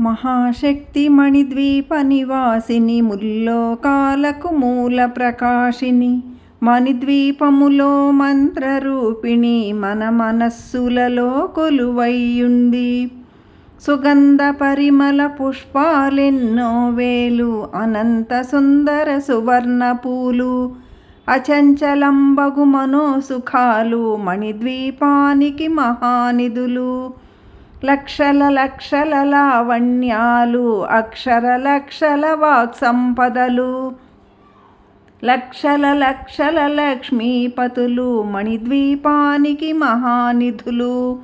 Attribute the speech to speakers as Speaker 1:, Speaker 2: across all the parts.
Speaker 1: మహాశక్తి మణిద్వీప నివాసిని ముల్లోకాలకు మూల ప్రకాశిని మణిద్వీపములో మంత్రరూపిణి మన మనస్సులలో కొలువయ్యుంది సుగంధ పరిమళ పుష్పాలెన్నో వేలు అనంత సుందర సువర్ణ పూలు అచంచలంబగు మనోసుఖాలు మణిద్వీపానికి మహానిధులు. లక్షల లక్షల లావణ్యాలు అక్షర లక్షల వాక్ సంపదలు లక్షల లక్షల లక్ష్మీపతులు మణిద్వీపానికి మహానిధులు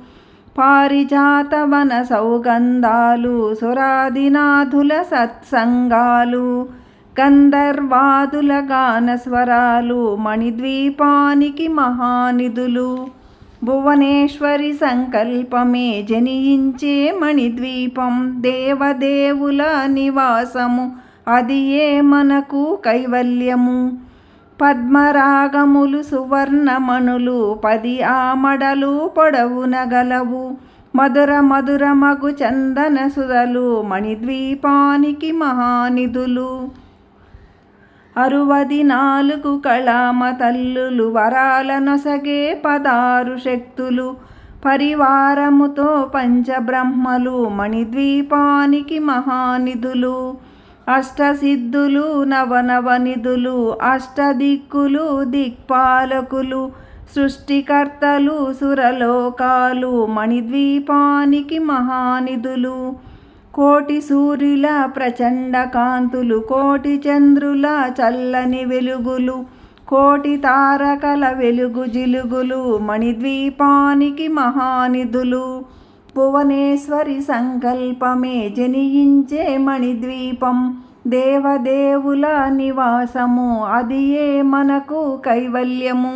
Speaker 1: పారిజాత వన సౌగంధాలు సురాదినాథుల సత్సంగాలు గంధర్వాదుల గానస్వరాలు మణిద్వీపానికి మహానిధులు. భువనేశ్వరి సంకల్పమే జనించే మణిద్వీపం దేవదేవుల నివాసము. అది ఏ మనకు కైవల్యము? పద్మరాగములు సువర్ణమణులు పది ఆమడలు పొడవునగలవు మధుర మధుర మగు చందన సుధలు మణిద్వీపానికి మహానిధులు. అరువది నాలుగు కళామ తల్లులు వరాల నొసగే పదారు శక్తులు. పరివారముతో పంచబ్రహ్మలు మణిద్వీపానికి మహానిధులు. అష్టసిద్ధులు నవనవనిధులు అష్టదిక్కులు దిక్పాలకులు. సృష్టికర్తలు సురలోకాలు మణిద్వీపానికి మహానిధులు. కోటి సూర్యుల ప్రచండ కాంతులు కోటి చంద్రుల చల్లని వెలుగులు కోటి తారకల వెలుగు జిలుగులు మణిద్వీపానికి మహానిధులు. భువనేశ్వరి సంకల్పమే జనియించే మణిద్వీపం దేవదేవుల నివాసము అది ఏ మనకు కైవల్యము?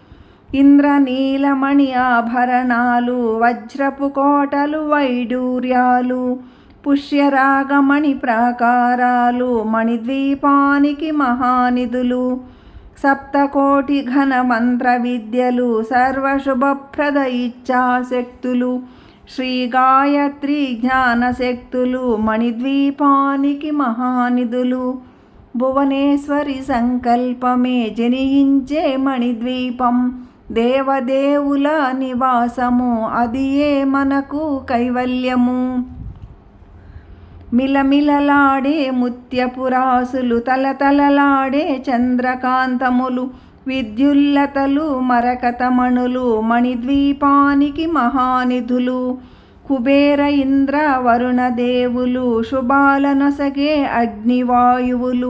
Speaker 1: ఇంద్రనీలమణి ఆభరణాలు వజ్రపు కోటలు వైడూర్యాలు పుష్యరాగమణి ప్రాకారాలు మణిద్వీపానికి మహానిధులు సప్తకోటి ఘన మంత్ర విద్యలు సర్వశుభప్రద ఇచ్ఛాశక్తులు శ్రీ గాయత్రి జ్ఞానశక్తులు మణిద్వీపానికి మహానిధులు భువనేశ్వరి సంకల్పమే జనించే మణిద్వీపం దేవదేవుల నివాసము అది ఏ మనకు కైవల్యము? మిలమిలలాడే ముత్యపురాసులు తలతలలాడే చంద్రకాంతములు విద్యుల్లతలు మరకతమణులు మణిద్వీపానికి మహానిధులు కుబేర ఇంద్ర వరుణ దేవులు శుభాలనొసగే అగ్నివాయువులు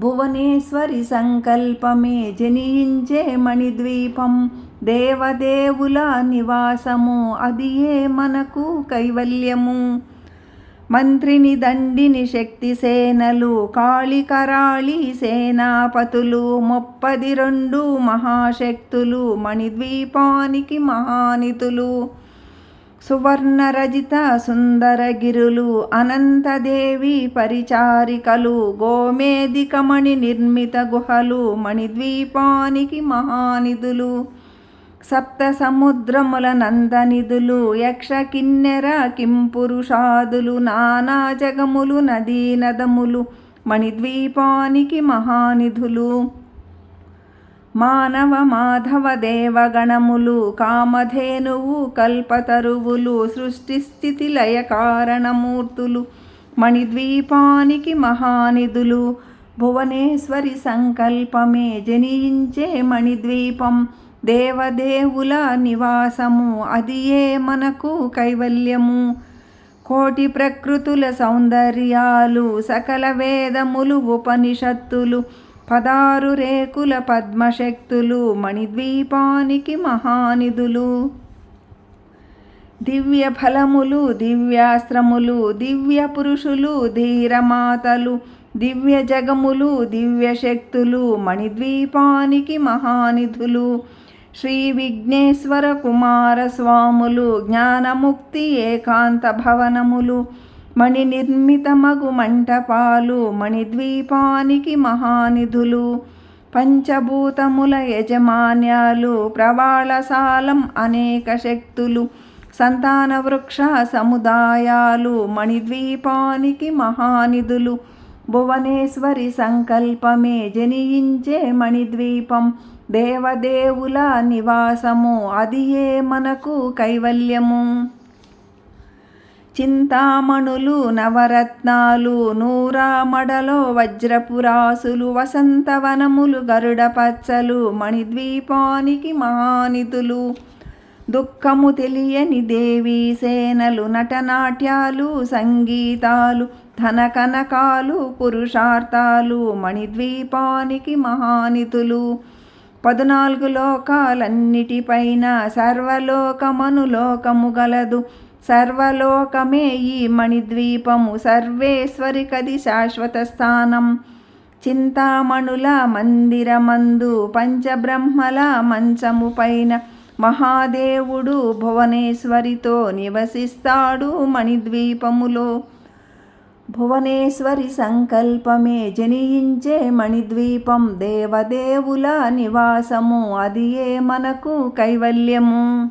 Speaker 1: భువనేశ్వరి సంకల్పమే జనించే మణిద్వీపం దేవదేవుల నివాసము అది ఏ మనకు కైవల్యము? మంత్రిని దండిని శక్తి సేనలు కాళికరాళి సేనాపతులు ముప్పది రెండు మహాశక్తులు మణిద్వీపానికి మహానితులు సువర్ణరజిత సుందరగిరులు అనంతదేవి పరిచారికలు గోమేదికమణి నిర్మిత గుహలు మణిద్వీపానికి మహానిధులు సప్త సముద్రముల నందనిధులు యక్ష కిన్నెర కింపురుషాదులు నానా జగములు నదీ నదములు మణిద్వీపానికి మహానిధులు. మానవ మాధవ దేవగణములు కామధేనువు కల్పతరువులు సృష్టి స్థితి లయ కారణమూర్తులు మణిద్వీపానికి మహానిధులు భువనేశ్వరి సంకల్పమే జనించే మణిద్వీపం దేవదేవుల నివాసము అది ఏ మనకు కైవల్యము? కోటి ప్రకృతుల సౌందర్యాలు సకల వేదములు ఉపనిషత్తులు పదారు రేకుల పద్మశక్తులు మణిద్వీపానికి మహానిధులు. దివ్య ఫలములు దివ్యాస్త్రములు దివ్య పురుషులు ధీరమాతలు దివ్య జగములు దివ్య శక్తులు మణిద్వీపానికి మహానిధులు. శ్రీ విఘ్నేశ్వర కుమారస్వాములు జ్ఞానముక్తి ఏకాంత భవనములు. మణి నిర్మితమగు మంటపాలు మణిద్వీపానికి మహానిధులు పంచభూతముల యజమాన్యాలు ప్రవాళసాలం అనేక శక్తులు సంతాన వృక్ష సముదాయాలు మణిద్వీపానికి మహానిధులు భువనేశ్వరి సంకల్పమే జనియించే మణిద్వీపం దేవదేవుల నివాసము అది ఏ మనకు కైవల్యము? చింతామణులు నవరత్నాలు నూరామడలో వజ్రపురాసులు వసంతవనములు గరుడ పచ్చలు మణిద్వీపానికి మహానిధులు. దుఃఖము తెలియని దేవీ సేనలు నటనాట్యాలు సంగీతాలు ధనకనకాలు పురుషార్థాలు మణిద్వీపానికి మహానిధులు. పద్నాలుగు లోకాలన్నిటిపైన సర్వలోకమను లోకము గలదు. సర్వలోకమే ఈ మణిద్వీపము సర్వేశ్వరి కది శాశ్వత స్థానం. చింతామణుల మందిరమందు పంచబ్రహ్మల మంచము పైన మహాదేవుడు భువనేశ్వరితో నివసిస్తాడు మణిద్వీపములో. భువనేశ్వరి సంకల్పమే జనించే మణిద్వీపం దేవదేవుల నివాసము అది ఏ మనకు కైవల్యము?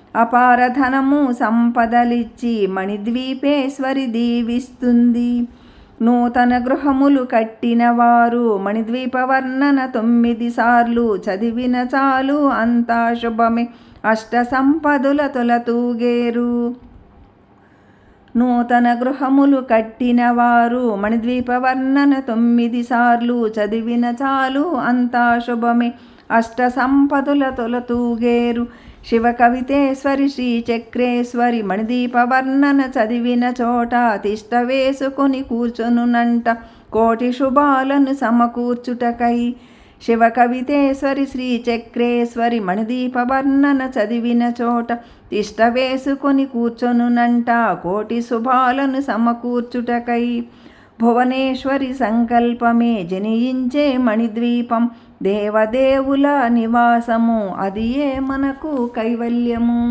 Speaker 1: అపారధనము సంపదలిచ్చి మణిద్వీపేశ్వరి దీవిస్తుంది. నూతన గృహములు కట్టినవారు మణిద్వీప వర్ణన తొమ్మిది సార్లు చదివిన చాలు అంతా శుభమే. అష్ట సంపదుల తొలతూగేరు. నూతన గృహములు కట్టినవారు మణిద్వీప వర్ణన తొమ్మిది సార్లు చదివిన చాలు అంతా శుభమే. అష్ట సంపదుల తొలతూగేరు. శివ కవితేశ్వరి శ్రీ చక్రేశ్వరి మణిదీప వర్ణన చదివిన చోట తిష్ట వేసుకొని కూర్చొనునంట కోటి శుభాలను సమకూర్చుటకై. శివ కవితేశ్వరి శ్రీ చక్రేశ్వరి మణిదీప వర్ణన చదివిన చోట తిష్ట వేసుకొని కూర్చొనునంట కోటి శుభాలను సమకూర్చుటకై. భువనేశ్వరి సంకల్పమే జనియించే మణిద్వీపం దేవదేవుల నివాసము అది ఏ మనకు కైవల్యము?